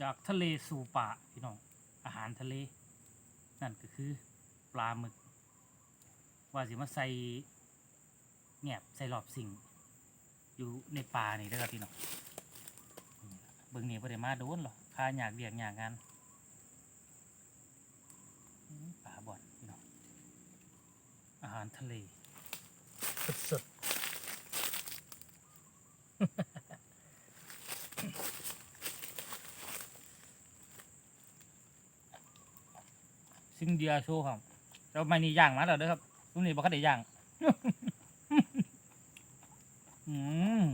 จากทะเลสู่ป่าพี่น้องอาหารทะเล นั่นก็คือปลาหมึก ว่าสิมาใส่แงบใส่หลอบสิ่ง อยู่ในป่านี่เด้อครับพี่น้องเบิ่งนี่บ่ได้มาโดนหรอค่าอยากเบียกอยากงานป่าบ่อนพี่น้องอาหารทะเลสดๆ ซิงเดียโชว์ครับเราไม่นี่ย่างมาแล้วเด้อครับรุ่นนี้บ่คันได้ย่างอืม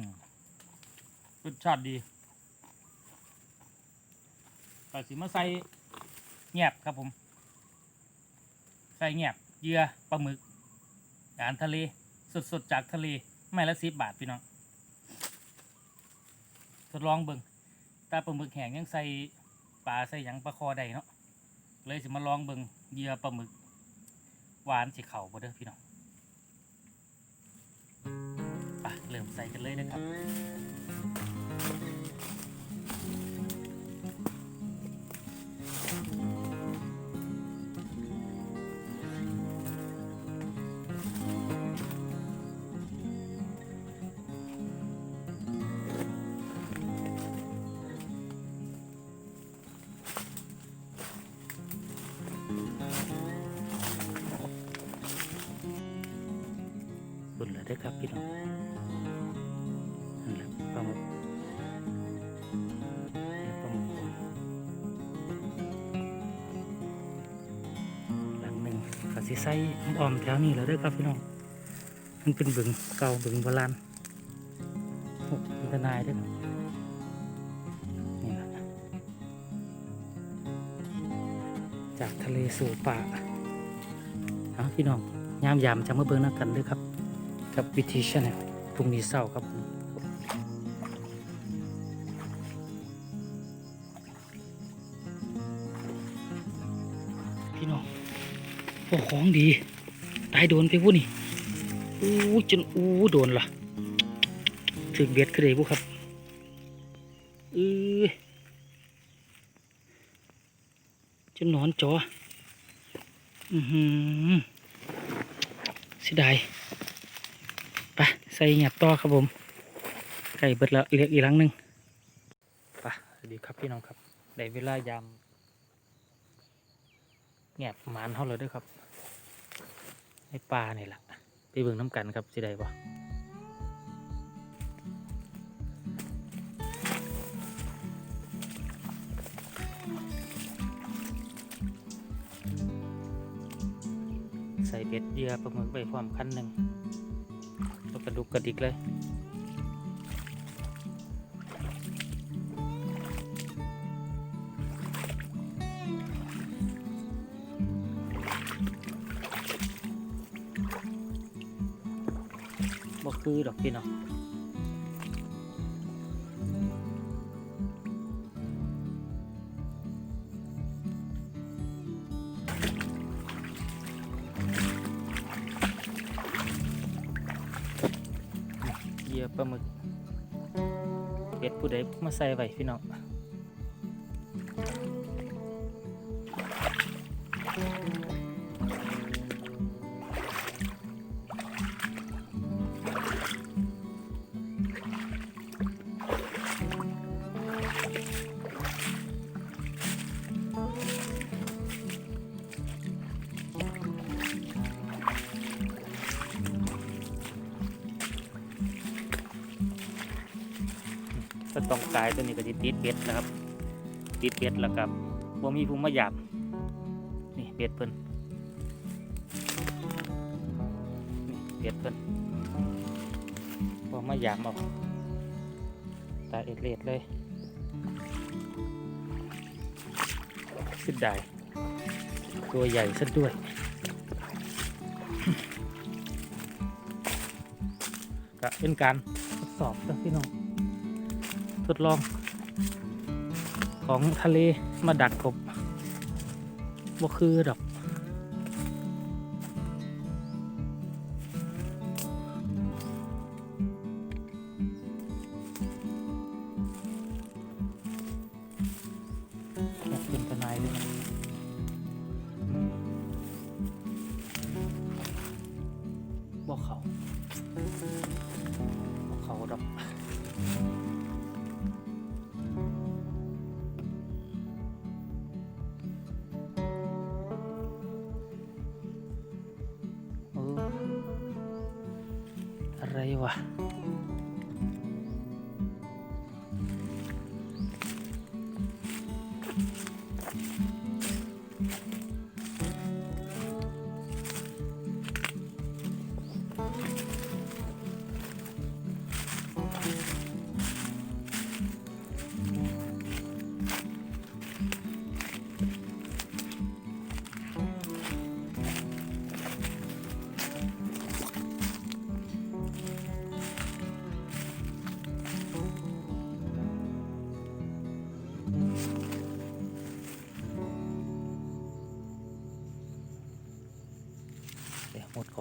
รสชาติดีก็สิมาใส่แงบครับผม ใส่แงบเยื่อปลาหมึกอาหารทะเล สดๆ จากทะเล ไม่ละสิบบาทพี่น้องทดลองเบิ่งตาปลาหมึกแห้งยังใส่ปลาใส่หยังปลาคอได้เนาะ เลยสิมาลองเบิ่งเหยื่อปลาหมึกหวานสิเข่าบ่เด้อพี่น้องไปเริ่มใส่กันเลยนะครับ บุญเลยได้ครับพี่น้องนั่นแหละปลาหมึกปลาหมึกผมหลังหนึ่งก็สิใส่ออมแถวนี้แล้วเด้ครับพี่น้องมันเป็นบึงเก่าบึงโบราณโอ้มันก็นายด้อครับนี่แหละจากทะเลสู่ป่าเอาพี่น้องยามยามจะมาเบิ่งนักกันด้วยครับ กับวิธีชแนลพรุ่งนี้เศร้าครับพี่น้องโอ้ของดี ตายโดนไปวุ้นี่อู้จนอู้โดนล่ะถึงเบ็ดขึ้นเลยบุครับเออจนนอนจออือหือเสียดาย ไปใส่หยับต่อครับผมไก่เบิดแล้วเรียกอีกครั้งหนึ่งไปสวัสดีครับพี่น้องครับได้เวลายามแงบหมานเขาเลยด้วยครับในป่านี่แหละไปเบิ่งน้ำกันครับสิได้ปะใส่เบ็ดเยื่อปลาหมึกไปพร้อมคันหนึ่ง แล้วกระดุกกระดิกเลยบ่คือดอกพี่น้อง เหยื่อปลาหมึกเบ็ดผู้ใดมาใส่ไว้พี่น้อง ก็ต้องกายตัวนี้ก็จะติดเบ็ดนะครับ ติดเบ็ดแล้วกับบ่มีผู้มาหยาบนี่เบ็ดเพิ่นนี่เบ็ดเพิ่นบ่มาหยาบเอาตาเอ็ดเลดเลยสุดได้ตัวใหญ่ซะด้วยก็เป็นการทดสอบนะพี่น้อง ทดลอง ของทะเลมาดักกบบ่คือดอกเป็นตะนายด้วยบอเขาบอเขาดอก อะ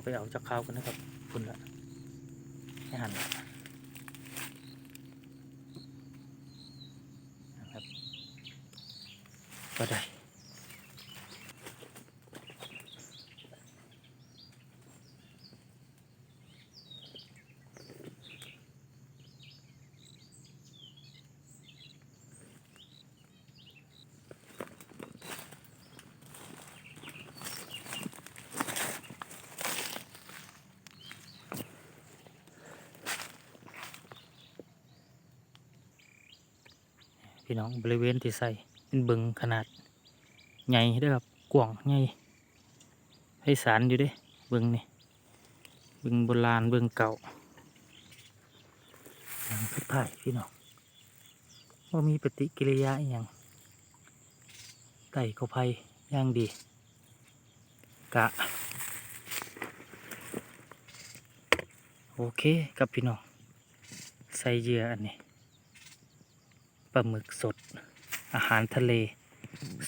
ไรวะเดี๋ยวหมดเขาไปเอาจากข้าวกันนะครับคุณละให้หั่นนะครับก็ได้ พี่น้องบริเวณที่ใส่เป็นบึงขนาดใหญ่เด้อครับกว้างใหญ่ให้สารอยู่ด้บึงนี่บึงโบราณบึงเก่าอย่างสุดท้ายพี่น้องว่ามีปฏิกิริยาอย่างไก่เขาไผ่ย่างดี กะ โอเคครับพี่น้อง ใส่เยื่ออันนี้ ปลาหมึกสด อาหารทะเล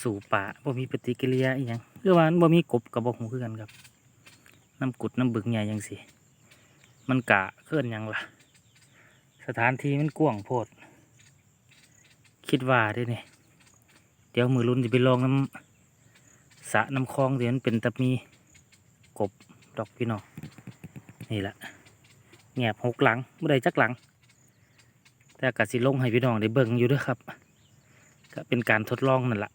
สู่ป่าบ่มีปฏิกิริยาอีหยังคือว่านบ่มีกบกับบ่หูคือกันครับ น้ำกุดน้ำบึกใหญ่ยังสิมันกะเคลื่อนยังล่ะ สถานที่มันกว้างโพด คิดว่าเด้เนี่ยเดี๋ยวมือรุ่นจะไปลองน้ำสะน้ำคลองเดี๋ยวมันเป็นตะมีกบดอกพี่น้องนี่แหละแงบหกหลังไม่ได้จักหลัง แต่กสิลงให้พี่น้องได้เบิ่งอยู่ด้วยครับ ก็เป็นการทดลองนั่นแหละ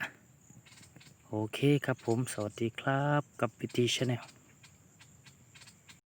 โอเคครับผม สวัสดีครับกับพิธีชาแนล